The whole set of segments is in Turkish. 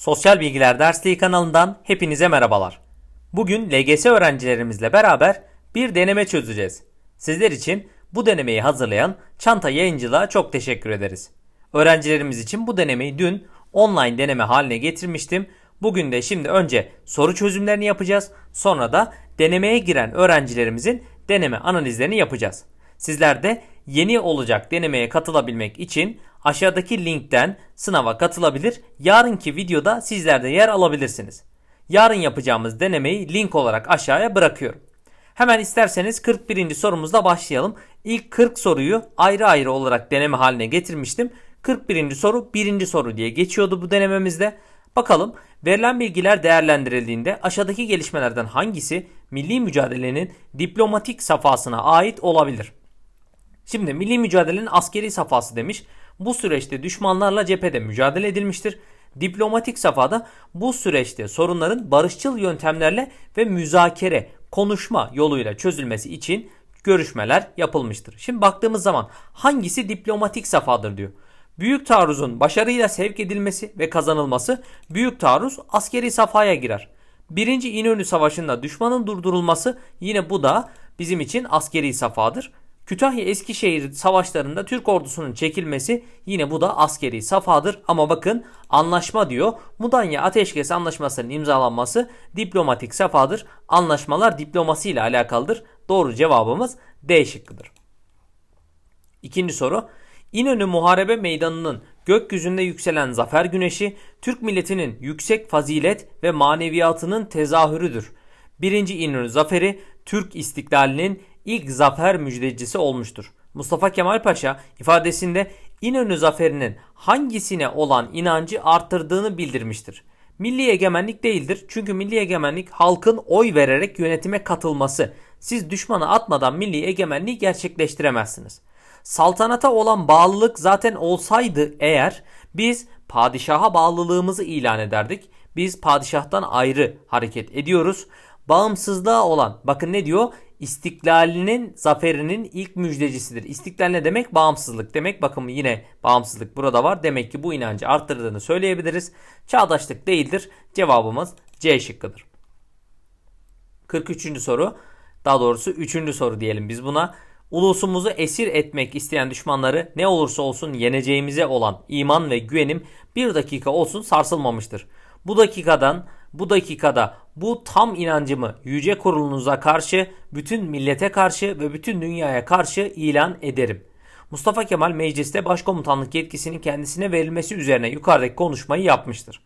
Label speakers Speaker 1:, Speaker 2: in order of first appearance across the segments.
Speaker 1: Sosyal Bilgiler Dersliği kanalından hepinize merhabalar. Bugün LGS öğrencilerimizle beraber bir deneme çözeceğiz. Sizler için bu denemeyi hazırlayan Çanta Yayıncılığa çok teşekkür ederiz. Öğrencilerimiz için bu denemeyi dün online deneme haline getirmiştim. Bugün de şimdi önce soru çözümlerini yapacağız. Sonra da denemeye giren öğrencilerimizin deneme analizlerini yapacağız. Sizler de yeni olacak denemeye katılabilmek için aşağıdaki linkten sınava katılabilir. Yarınki videoda sizler de yer alabilirsiniz. Yarın yapacağımız denemeyi link olarak aşağıya bırakıyorum. Hemen isterseniz 41. sorumuzla başlayalım. İlk 40 soruyu ayrı ayrı olarak deneme haline getirmiştim. 41. soru 1. soru diye geçiyordu bu denememizde. Bakalım verilen bilgiler değerlendirildiğinde aşağıdaki gelişmelerden hangisi milli mücadelenin diplomatik safhasına ait olabilir? Şimdi milli mücadelenin askeri safhası demiş. Bu süreçte düşmanlarla cephede mücadele edilmiştir. Diplomatik safhada bu süreçte sorunların barışçıl yöntemlerle ve müzakere, konuşma yoluyla çözülmesi için görüşmeler yapılmıştır. Şimdi baktığımız zaman hangisi diplomatik safhadır diyor. Büyük taarruzun başarıyla sevk edilmesi ve kazanılması büyük taarruz askeri safhaya girer. Birinci İnönü Savaşı'nda düşmanın durdurulması yine bu da bizim için askeri safhadır. Kütahya Eskişehir savaşlarında Türk ordusunun çekilmesi yine bu da askeri safhadır. Ama bakın anlaşma diyor. Mudanya Ateşkes Anlaşması'nın imzalanması diplomatik safhadır. Anlaşmalar diplomasi ile alakalıdır. Doğru cevabımız D şıkkıdır. İkinci soru. İnönü Muharebe Meydanı'nın gökyüzünde yükselen zafer güneşi Türk milletinin yüksek fazilet ve maneviyatının tezahürüdür. Birinci İnönü zaferi Türk istiklalinin ilk zafer müjdecisi olmuştur. Mustafa Kemal Paşa ifadesinde İnönü zaferinin hangisine olan inancı arttırdığını bildirmiştir. Milli egemenlik değildir. Çünkü milli egemenlik halkın oy vererek yönetime katılması. Siz düşmanı atmadan milli egemenliği gerçekleştiremezsiniz. Saltanata olan bağlılık zaten olsaydı eğer biz padişaha bağlılığımızı ilan ederdik. Biz padişahtan ayrı hareket ediyoruz. Bağımsızlığa olan bakın ne diyor? İstiklalinin zaferinin ilk müjdecisidir. İstiklal ne demek? Bağımsızlık demek. Bakın yine bağımsızlık burada var. Demek ki bu inancı arttırdığını söyleyebiliriz. Çağdaşlık değildir. Cevabımız C şıkkıdır. 43. soru. Daha doğrusu 3. soru diyelim biz buna. Ulusumuzu esir etmek isteyen düşmanları ne olursa olsun yeneceğimize olan iman ve güvenim bir dakika olsun sarsılmamıştır. Bu dakikadan bu dakikada bu tam inancımı yüce kurulunuza karşı, bütün millete karşı ve bütün dünyaya karşı ilan ederim. Mustafa Kemal mecliste başkomutanlık yetkisinin kendisine verilmesi üzerine yukarıdaki konuşmayı yapmıştır.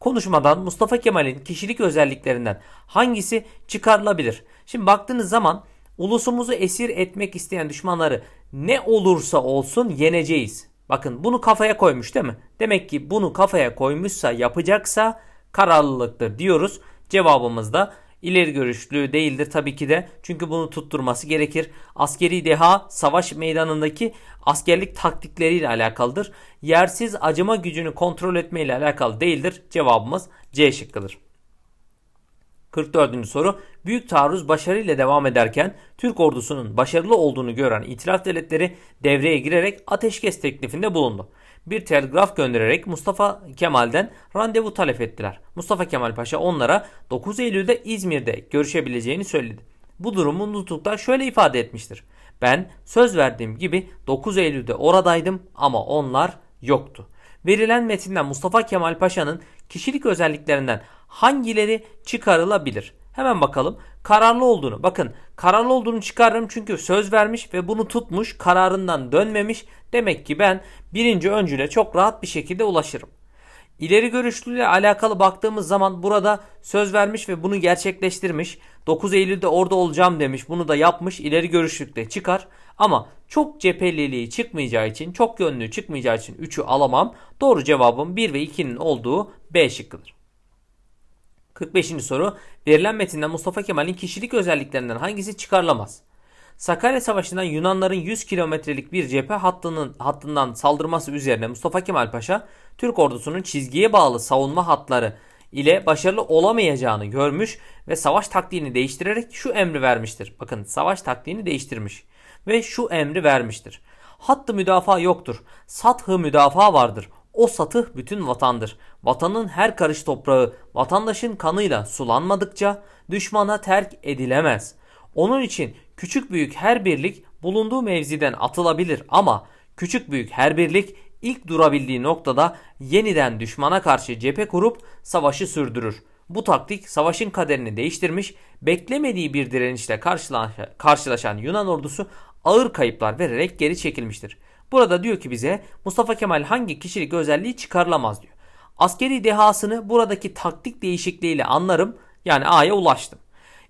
Speaker 1: Konuşmadan Mustafa Kemal'in kişilik özelliklerinden hangisi çıkarılabilir? Şimdi baktığınız zaman ulusumuzu esir etmek isteyen düşmanları ne olursa olsun yeneceğiz. Bakın bunu kafaya koymuş değil mi? Demek ki bunu kafaya koymuşsa yapacaksa kararlılıktır diyoruz. Cevabımız da ileri görüşlü değildir tabii ki de. Çünkü bunu tutturması gerekir. Askeri deha savaş meydanındaki askerlik taktikleriyle alakalıdır. Yersiz acıma gücünü kontrol etmeyle alakalı değildir. Cevabımız C şıkkıdır. 44. soru. Büyük taarruz başarıyla devam ederken Türk ordusunun başarılı olduğunu gören itilaf devletleri devreye girerek ateşkes teklifinde bulundu. Bir telgraf göndererek Mustafa Kemal'den randevu talep ettiler. Mustafa Kemal Paşa onlara 9 Eylül'de İzmir'de görüşebileceğini söyledi. Bu durumu nutukta şöyle ifade etmiştir. Ben söz verdiğim gibi 9 Eylül'de oradaydım ama onlar yoktu. Verilen metinden Mustafa Kemal Paşa'nın kişilik özelliklerinden hangileri çıkarılabilir? Hemen bakalım. Kararlı olduğunu. Bakın kararlı olduğunu çıkarırım çünkü söz vermiş ve bunu tutmuş. Kararından dönmemiş. Demek ki ben birinci öncüle çok rahat bir şekilde ulaşırım. İleri görüşlüyle alakalı baktığımız zaman burada söz vermiş ve bunu gerçekleştirmiş. 9 Eylül'de orada olacağım demiş. Bunu da yapmış. İleri görüşlükte çıkar. Ama çok cepheliliği çıkmayacağı için, çok yönlü çıkmayacağı için 3'ü alamam. Doğru cevabım 1 ve 2'nin olduğu B şıkkıdır. 45. soru. Verilen metinde Mustafa Kemal'in kişilik özelliklerinden hangisi çıkarılamaz? Sakarya Savaşı'nda Yunanların 100 kilometrelik bir cephe hattının, hattından saldırması üzerine Mustafa Kemal Paşa Türk ordusunun çizgiye bağlı savunma hatları ile başarılı olamayacağını görmüş ve savaş taktiğini değiştirerek şu emri vermiştir. Bakın savaş taktiğini değiştirmiş ve şu emri vermiştir. Hattı müdafaa yoktur. Sathı müdafaa vardır. O satıh bütün vatandır. Vatanın her karış toprağı vatandaşın kanıyla sulanmadıkça düşmana terk edilemez. Onun için küçük büyük her birlik bulunduğu mevziden atılabilir ama küçük büyük her birlik ilk durabildiği noktada yeniden düşmana karşı cephe kurup savaşı sürdürür. Bu taktik savaşın kaderini değiştirmiş, beklemediği bir direnişle karşılaşan Yunan ordusu ağır kayıplar vererek geri çekilmiştir. Burada diyor ki bize Mustafa Kemal hangi kişilik özelliği çıkarılamaz diyor. Askeri dehasını buradaki taktik değişikliğiyle anlarım. Yani A'ya ulaştım.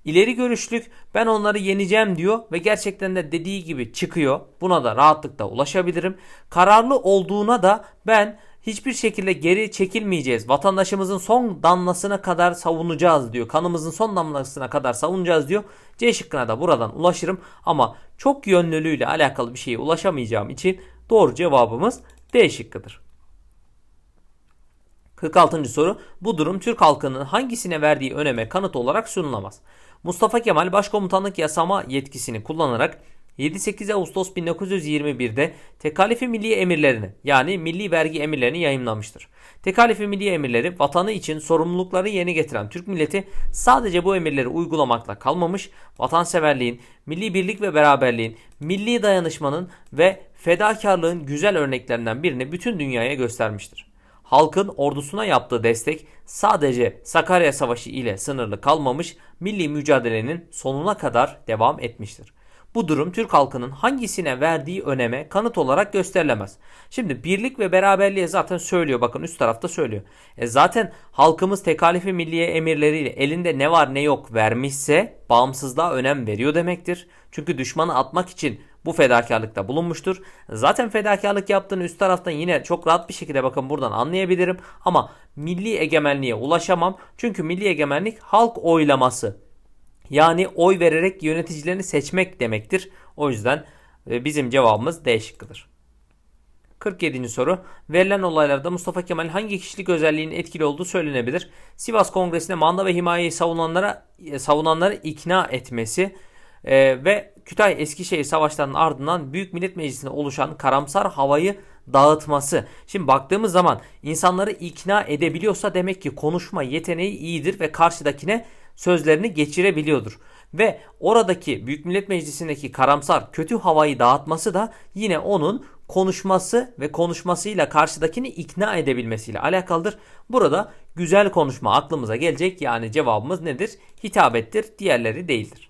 Speaker 1: İleri görüşlük ben onları yeneceğim diyor ve gerçekten de dediği gibi çıkıyor. Buna da rahatlıkla ulaşabilirim. Kararlı olduğuna da ben hiçbir şekilde geri çekilmeyeceğiz. Vatandaşımızın son damlasına kadar savunacağız diyor. Kanımızın son damlasına kadar savunacağız diyor. C şıkkına da buradan ulaşırım ama çok yönlülüğüyle alakalı bir şeye ulaşamayacağım için doğru cevabımız D şıkkıdır. 46. soru. Bu durum Türk halkının hangisine verdiği öneme kanıt olarak sunulamaz. Mustafa Kemal başkomutanlık yasama yetkisini kullanarak 7-8 Ağustos 1921'de Tekalifi Milli Emirlerini yani milli vergi emirlerini yayımlamıştır. Tekalifi Milli Emirleri vatanı için sorumlulukları yerine getiren Türk milleti sadece bu emirleri uygulamakla kalmamış, vatanseverliğin, milli birlik ve beraberliğin, milli dayanışmanın ve fedakarlığın güzel örneklerinden birini bütün dünyaya göstermiştir. Halkın ordusuna yaptığı destek sadece Sakarya Savaşı ile sınırlı kalmamış, milli mücadelenin sonuna kadar devam etmiştir. Bu durum Türk halkının hangisine verdiği öneme kanıt olarak gösterilemez. Şimdi birlik ve beraberliğe zaten söylüyor. Bakın üst tarafta söylüyor. E zaten halkımız tekalifi milliye emirleriyle elinde ne var ne yok vermişse bağımsızlığa önem veriyor demektir. Çünkü düşmanı atmak için bu fedakarlıkta bulunmuştur. Zaten fedakarlık yaptığını üst taraftan yine çok rahat bir şekilde bakın buradan anlayabilirim. Ama milli egemenliğe ulaşamam. Çünkü milli egemenlik halk oylaması. Yani oy vererek yöneticilerini seçmek demektir. O yüzden e, bizim cevabımız D şıkkıdır. 47. soru. Verilen olaylarda Mustafa Kemal hangi kişilik özelliğinin etkili olduğu söylenebilir? Sivas Kongresi'nde manda ve himayeyi savunanlara e, savunanları ikna etmesi e, ve Kütahya Eskişehir savaşlarının ardından Büyük Millet Meclisi'nde oluşan karamsar havayı dağıtması. Şimdi baktığımız zaman insanları ikna edebiliyorsa demek ki konuşma yeteneği iyidir ve karşıdakine sözlerini geçirebiliyordur. Ve oradaki Büyük Millet Meclisi'ndeki karamsar kötü havayı dağıtması da yine onun konuşması ve konuşmasıyla karşıdakini ikna edebilmesiyle alakalıdır. Burada güzel konuşma aklımıza gelecek yani cevabımız nedir? Hitabettir, diğerleri değildir.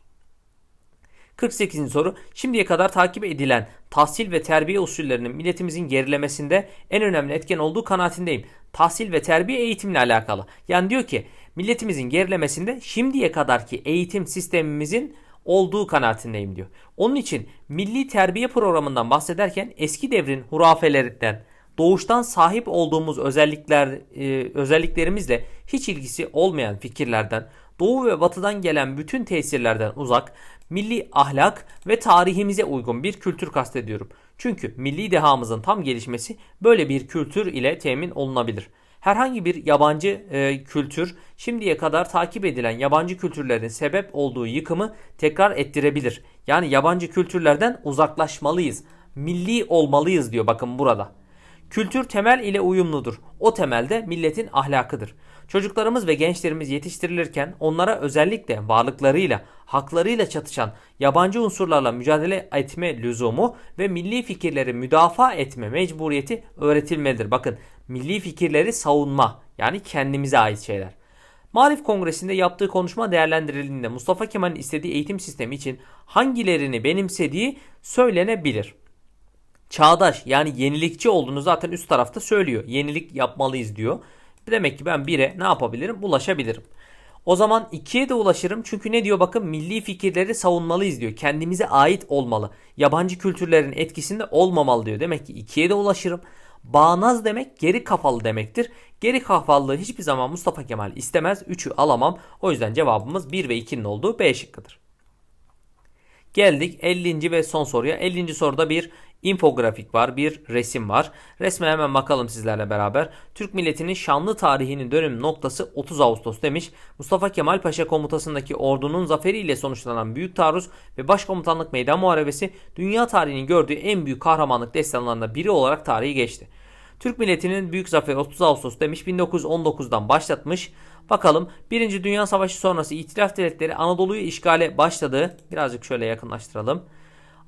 Speaker 1: 48. soru. Şimdiye kadar takip edilen tahsil ve terbiye usullerinin milletimizin gerilemesinde en önemli etken olduğu kanaatindeyim. Tahsil ve terbiye eğitimle alakalı. Yani diyor ki milletimizin gerilemesinde şimdiye kadarki eğitim sistemimizin olduğu kanaatindeyim diyor. Onun için milli terbiye programından bahsederken eski devrin hurafelerinden, doğuştan sahip olduğumuz özellikler e, özelliklerimizle hiç ilgisi olmayan fikirlerden, doğu ve batıdan gelen bütün tesirlerden uzak, milli ahlak ve tarihimize uygun bir kültür kastediyorum. Çünkü milli dehamızın tam gelişmesi böyle bir kültür ile temin olunabilir. Herhangi bir yabancı e, kültür şimdiye kadar takip edilen yabancı kültürlerin sebep olduğu yıkımı tekrar ettirebilir. Yani yabancı kültürlerden uzaklaşmalıyız. Milli olmalıyız diyor bakın burada. Kültür temel ile uyumludur. O temelde milletin ahlakıdır. Çocuklarımız ve gençlerimiz yetiştirilirken onlara özellikle varlıklarıyla, haklarıyla çatışan yabancı unsurlarla mücadele etme lüzumu ve milli fikirleri müdafaa etme mecburiyeti öğretilmelidir. Bakın milli fikirleri savunma yani kendimize ait şeyler. Marif Kongresi'nde yaptığı konuşma değerlendirildiğinde Mustafa Kemal'in istediği eğitim sistemi için hangilerini benimsediği söylenebilir. Çağdaş yani yenilikçi olduğunu zaten üst tarafta söylüyor. Yenilik yapmalıyız diyor. Demek ki ben 1'e ne yapabilirim? Ulaşabilirim. O zaman 2'ye de ulaşırım. Çünkü ne diyor bakın milli fikirleri savunmalıyız diyor. Kendimize ait olmalı. Yabancı kültürlerin etkisinde olmamalı diyor. Demek ki 2'ye de ulaşırım. Bağnaz demek geri kafalı demektir. Geri kafalılığı hiçbir zaman Mustafa Kemal istemez. 3'ü alamam. O yüzden cevabımız 1 ve 2'nin olduğu B şıkkıdır. Geldik 50. ve son soruya. 50. soruda bir infografik var, bir resim var. Resme hemen bakalım sizlerle beraber. Türk milletinin şanlı tarihinin dönüm noktası 30 Ağustos demiş. Mustafa Kemal Paşa komutasındaki ordunun zaferiyle sonuçlanan büyük taarruz ve başkomutanlık meydan muharebesi dünya tarihinin gördüğü en büyük kahramanlık destanlarında biri olarak tarihi geçti. Türk milletinin büyük zaferi 30 Ağustos demiş 1919'dan başlatmış. Bakalım 1. Dünya Savaşı sonrası İtilaf Devletleri Anadolu'yu işgale başladı. Birazcık şöyle yakınlaştıralım.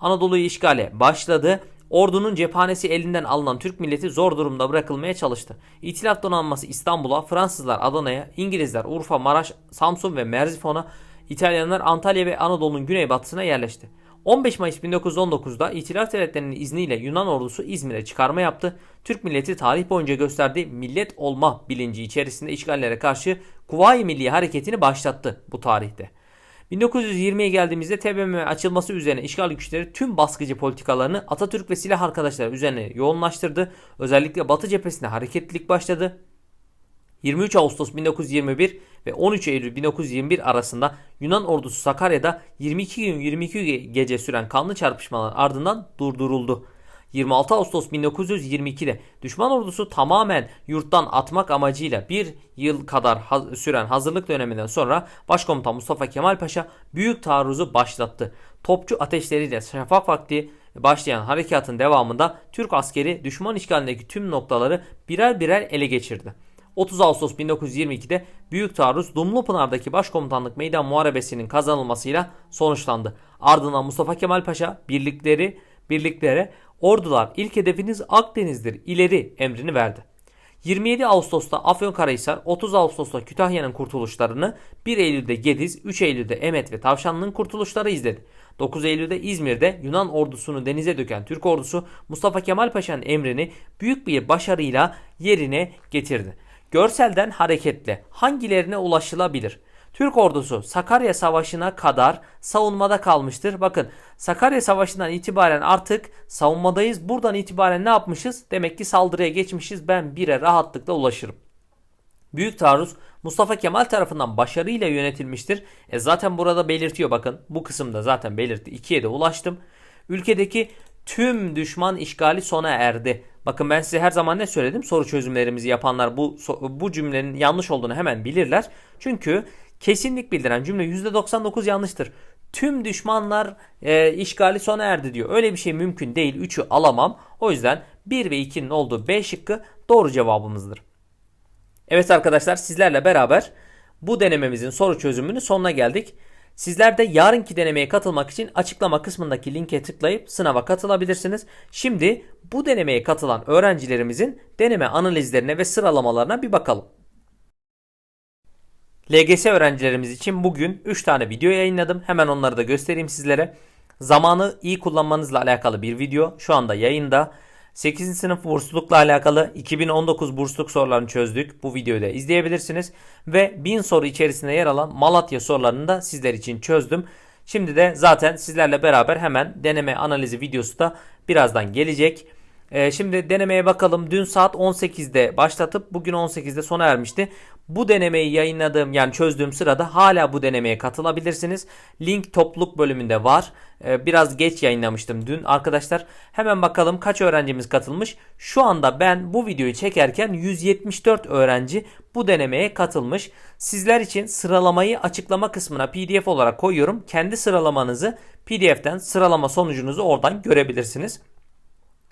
Speaker 1: Anadolu'yu işgale başladı. Ordunun cephanesi elinden alınan Türk milleti zor durumda bırakılmaya çalıştı. İtilaf donanması İstanbul'a, Fransızlar Adana'ya, İngilizler Urfa, Maraş, Samsun ve Merzifon'a, İtalyanlar Antalya ve Anadolu'nun güneybatısına yerleşti. 15 Mayıs 1919'da İtilaf Devletleri'nin izniyle Yunan ordusu İzmir'e çıkarma yaptı. Türk milleti tarih boyunca gösterdiği millet olma bilinci içerisinde işgallere karşı Kuvayi Milli Hareketi'ni başlattı bu tarihte. 1920'ye geldiğimizde TBMM açılması üzerine işgal güçleri tüm baskıcı politikalarını Atatürk ve silah arkadaşları üzerine yoğunlaştırdı. Özellikle Batı cephesinde hareketlilik başladı. 23 Ağustos 1921 ve 13 Eylül 1921 arasında Yunan ordusu Sakarya'da 22 gün 22 gece süren kanlı çarpışmalar ardından durduruldu. 26 Ağustos 1922'de düşman ordusu tamamen yurttan atmak amacıyla bir yıl kadar süren hazırlık döneminden sonra Başkomutan Mustafa Kemal Paşa büyük taarruzu başlattı. Topçu ateşleriyle şafak vakti başlayan harekatın devamında Türk askeri düşman işgalindeki tüm noktaları birer birer ele geçirdi. 30 Ağustos 1922'de Büyük Taarruz Dumlupınar'daki Başkomutanlık Meydan Muharebesi'nin kazanılmasıyla sonuçlandı. Ardından Mustafa Kemal Paşa birlikleri birliklere ordular ilk hedefiniz Akdeniz'dir ileri emrini verdi. 27 Ağustos'ta Afyonkarahisar, 30 Ağustos'ta Kütahya'nın kurtuluşlarını, 1 Eylül'de Gediz, 3 Eylül'de Emet ve Tavşanlı'nın kurtuluşları izledi. 9 Eylül'de İzmir'de Yunan ordusunu denize döken Türk ordusu Mustafa Kemal Paşa'nın emrini büyük bir başarıyla yerine getirdi. Görselden hareketle hangilerine ulaşılabilir? Türk ordusu Sakarya Savaşı'na kadar savunmada kalmıştır. Bakın Sakarya Savaşı'ndan itibaren artık savunmadayız. Buradan itibaren ne yapmışız? Demek ki saldırıya geçmişiz. Ben bire rahatlıkla ulaşırım. Büyük taarruz Mustafa Kemal tarafından başarıyla yönetilmiştir. E zaten burada belirtiyor bakın. Bu kısımda zaten belirtti. 2'ye de ulaştım. Ülkedeki tüm düşman işgali sona erdi. Bakın ben size her zaman ne söyledim? Soru çözümlerimizi yapanlar bu bu cümlenin yanlış olduğunu hemen bilirler. Çünkü kesinlik bildiren cümle %99 yanlıştır. Tüm düşmanlar e, işgali sona erdi diyor. Öyle bir şey mümkün değil. 3'ü alamam. O yüzden 1 ve 2'nin olduğu B şıkkı doğru cevabımızdır. Evet arkadaşlar sizlerle beraber bu denememizin soru çözümünün sonuna geldik. Sizler de yarınki denemeye katılmak için açıklama kısmındaki linke tıklayıp sınava katılabilirsiniz. Şimdi bu denemeye katılan öğrencilerimizin deneme analizlerine ve sıralamalarına bir bakalım. LGS öğrencilerimiz için bugün 3 tane video yayınladım. Hemen onları da göstereyim sizlere. Zamanı iyi kullanmanızla alakalı bir video şu anda yayında. 8. sınıf burslulukla alakalı 2019 bursluluk sorularını çözdük. Bu videoyu da izleyebilirsiniz. Ve 1000 soru içerisinde yer alan Malatya sorularını da sizler için çözdüm. Şimdi de zaten sizlerle beraber hemen deneme analizi videosu da birazdan gelecek. Ee, şimdi denemeye bakalım. Dün saat 18'de başlatıp bugün 18'de sona ermişti. Bu denemeyi yayınladığım yani çözdüğüm sırada hala bu denemeye katılabilirsiniz. Link topluluk bölümünde var. Ee, biraz geç yayınlamıştım dün arkadaşlar. Hemen bakalım kaç öğrencimiz katılmış. Şu anda ben bu videoyu çekerken 174 öğrenci bu denemeye katılmış. Sizler için sıralamayı açıklama kısmına pdf olarak koyuyorum. Kendi sıralamanızı pdf'ten sıralama sonucunuzu oradan görebilirsiniz.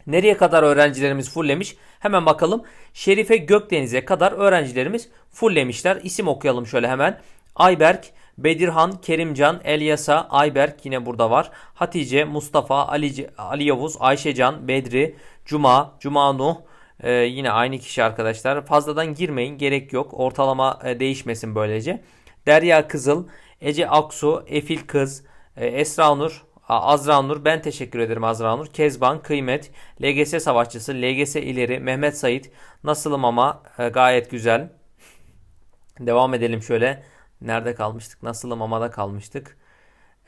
Speaker 1: Nereye kadar öğrencilerimiz fulllemiş? Hemen bakalım. Şerife Gökdeniz'e kadar öğrencilerimiz fulllemişler. İsim okuyalım şöyle hemen. Ayberk, Bedirhan, Kerimcan, Elyasa, Ayberk yine burada var. Hatice, Mustafa, Ali, Ali Yavuz, Ayşecan, Bedri, Cuma, Cuma Nuh, ee, yine aynı kişi arkadaşlar. Fazladan girmeyin gerek yok. Ortalama e, değişmesin böylece. Derya Kızıl, Ece Aksu, Efil Kız, e, Esra Nur, Azra Nur ben teşekkür ederim Azra Nur. Kezban, Kıymet, LGS Savaşçısı, LGS İleri, Mehmet Sait. Nasılım ama e, gayet güzel. Devam edelim şöyle. Nerede kalmıştık? Nasılım ama da kalmıştık.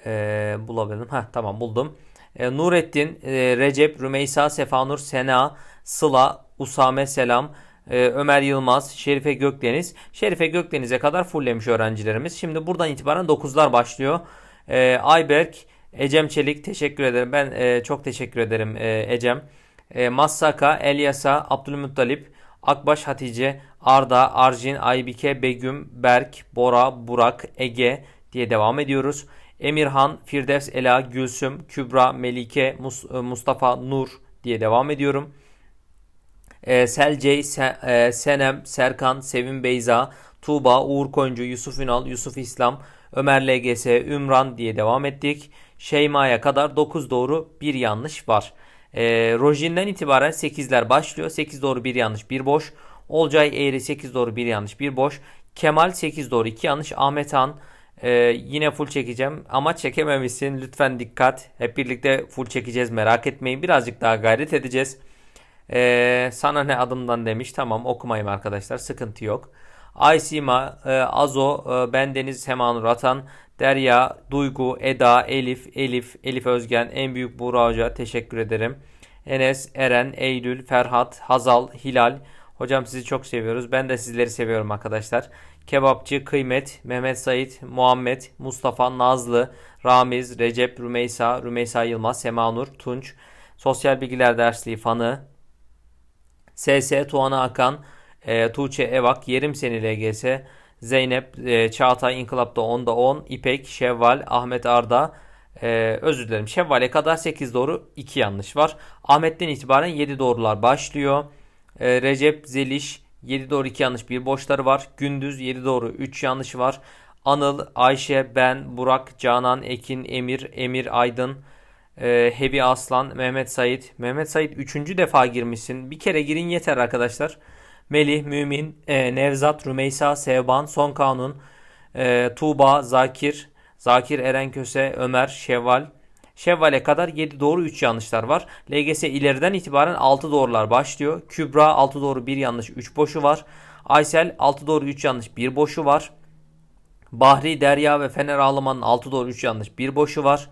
Speaker 1: Ee, bulabildim. Heh, tamam buldum. Ee, Nurettin, e, Recep, Rümeysa, Sefanur, Sena, Sıla, Usame Selam, e, Ömer Yılmaz, Şerife Gökdeniz. Şerife Gökdeniz'e kadar fulllemiş öğrencilerimiz. Şimdi buradan itibaren 9'lar başlıyor. Ee, Ayberk, Ecem Çelik teşekkür ederim. Ben e, çok teşekkür ederim e, Ecem. E, Massaka, Elyasa, Abdülmuttalip, Akbaş Hatice, Arda, Arjin, Aybike, Begüm, Berk, Bora, Burak, Ege diye devam ediyoruz. Emirhan, Firdevs, Ela, Gülsüm, Kübra, Melike, e, Mustafa, Nur diye devam ediyorum. e, Selcey, Se- e, Senem, Serkan, Sevim Beyza, Tuğba, Uğur Koyuncu, Yusuf Ünal, Yusuf İslam, Ömer LGS, Ümran diye devam ettik. Şeyma'ya kadar 9 doğru 1 yanlış var. E, Rojin'den itibaren 8'ler başlıyor. 8 doğru 1 yanlış 1 boş. Olcay Eğri 8 doğru 1 yanlış 1 boş. Kemal 8 doğru 2 yanlış. Ahmet Han e, yine full çekeceğim ama çekememişsin. Lütfen dikkat. Hep birlikte full çekeceğiz merak etmeyin. Birazcık daha gayret edeceğiz. Ee, sana ne adımdan demiş. Tamam okumayayım arkadaşlar. Sıkıntı yok. Aysima, e, Azo, e, Bendeniz, Semanur Atan, Derya, Duygu, Eda, Elif, Elif, Elif Özgen, en büyük Buğra Hoca teşekkür ederim. Enes, Eren, Eylül, Ferhat, Hazal, Hilal. Hocam sizi çok seviyoruz. Ben de sizleri seviyorum arkadaşlar. Kebapçı, Kıymet, Mehmet Sait, Muhammed, Mustafa, Nazlı, Ramiz, Recep, Rümeysa, Rümeysa Yılmaz, Semanur, Tunç, Sosyal Bilgiler Dersliği fanı, SS, Tuana Akan, e, Tuğçe Evak, Yerim Seni LGS, Zeynep, e, Çağatay İnkılap'ta 10'da 10, İpek, Şevval, Ahmet Arda, e, özür dilerim Şevval'e kadar 8 doğru 2 yanlış var. Ahmet'ten itibaren 7 doğrular başlıyor. E, Recep, Zeliş, 7 doğru 2 yanlış bir boşları var. Gündüz 7 doğru 3 yanlış var. Anıl, Ayşe, ben, Burak, Canan, Ekin, Emir, Emir Aydın, ee, Hebi Aslan, Mehmet Sait. Mehmet Sait üçüncü defa girmişsin. Bir kere girin yeter arkadaşlar. Melih, Mümin, e, Nevzat, Rümeysa, Sevban, Son Kanun, e, Tuğba, Zakir, Zakir Erenköse, Ömer, Şevval. Şevval'e kadar 7 doğru 3 yanlışlar var. LGS ileriden itibaren 6 doğrular başlıyor. Kübra 6 doğru 1 yanlış 3 boşu var. Aysel 6 doğru 3 yanlış 1 boşu var. Bahri, Derya ve Fener Ağlaman'ın 6 doğru 3 yanlış 1 boşu var.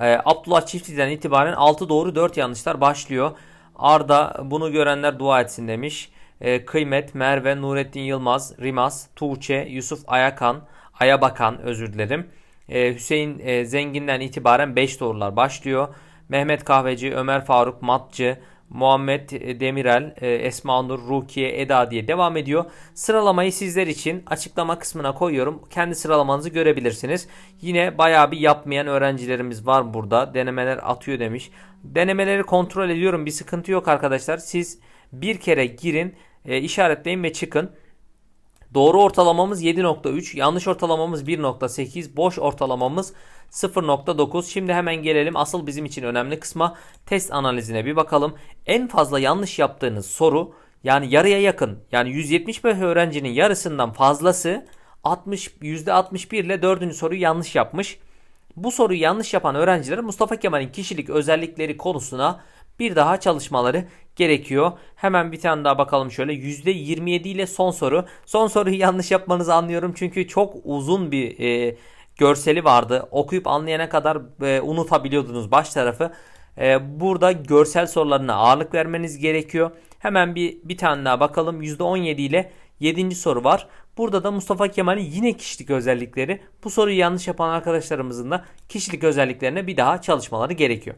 Speaker 1: Ee, Abdullah Çiftli'den itibaren 6 doğru 4 yanlışlar başlıyor. Arda bunu görenler dua etsin demiş. Ee, Kıymet, Merve, Nurettin Yılmaz, Rimas, Tuğçe, Yusuf Ayakan, Ayabakan özür dilerim. Ee, Hüseyin e, Zengin'den itibaren 5 doğrular başlıyor. Mehmet Kahveci, Ömer Faruk, Matçı, Muhammed Demirel, e, Esma Nur, Rukiye, Eda diye devam ediyor. Sıralamayı sizler için açıklama kısmına koyuyorum. Kendi sıralamanızı görebilirsiniz. Yine bayağı bir yapmayan öğrencilerimiz var burada. Denemeler atıyor demiş. Denemeleri kontrol ediyorum. Bir sıkıntı yok arkadaşlar. Siz bir kere girin, e, işaretleyin ve çıkın. Doğru ortalamamız 7.3, yanlış ortalamamız 1.8, boş ortalamamız 0.9. Şimdi hemen gelelim asıl bizim için önemli kısma test analizine bir bakalım. En fazla yanlış yaptığınız soru yani yarıya yakın yani 175 öğrencinin yarısından fazlası 60 %61 ile 4. soruyu yanlış yapmış. Bu soruyu yanlış yapan öğrenciler Mustafa Kemal'in kişilik özellikleri konusuna bir daha çalışmaları gerekiyor. Hemen bir tane daha bakalım şöyle. %27 ile son soru. Son soruyu yanlış yapmanızı anlıyorum çünkü çok uzun bir e, görseli vardı. Okuyup anlayana kadar e, unutabiliyordunuz baş tarafı. E, burada görsel sorularına ağırlık vermeniz gerekiyor. Hemen bir bir tane daha bakalım. %17 ile 7. soru var. Burada da Mustafa Kemal'in yine kişilik özellikleri. Bu soruyu yanlış yapan arkadaşlarımızın da kişilik özelliklerine bir daha çalışmaları gerekiyor.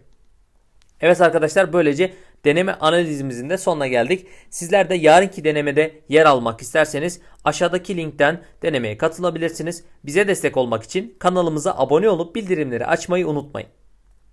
Speaker 1: Evet arkadaşlar böylece deneme analizimizin de sonuna geldik. Sizler de yarınki denemede yer almak isterseniz aşağıdaki linkten denemeye katılabilirsiniz. Bize destek olmak için kanalımıza abone olup bildirimleri açmayı unutmayın.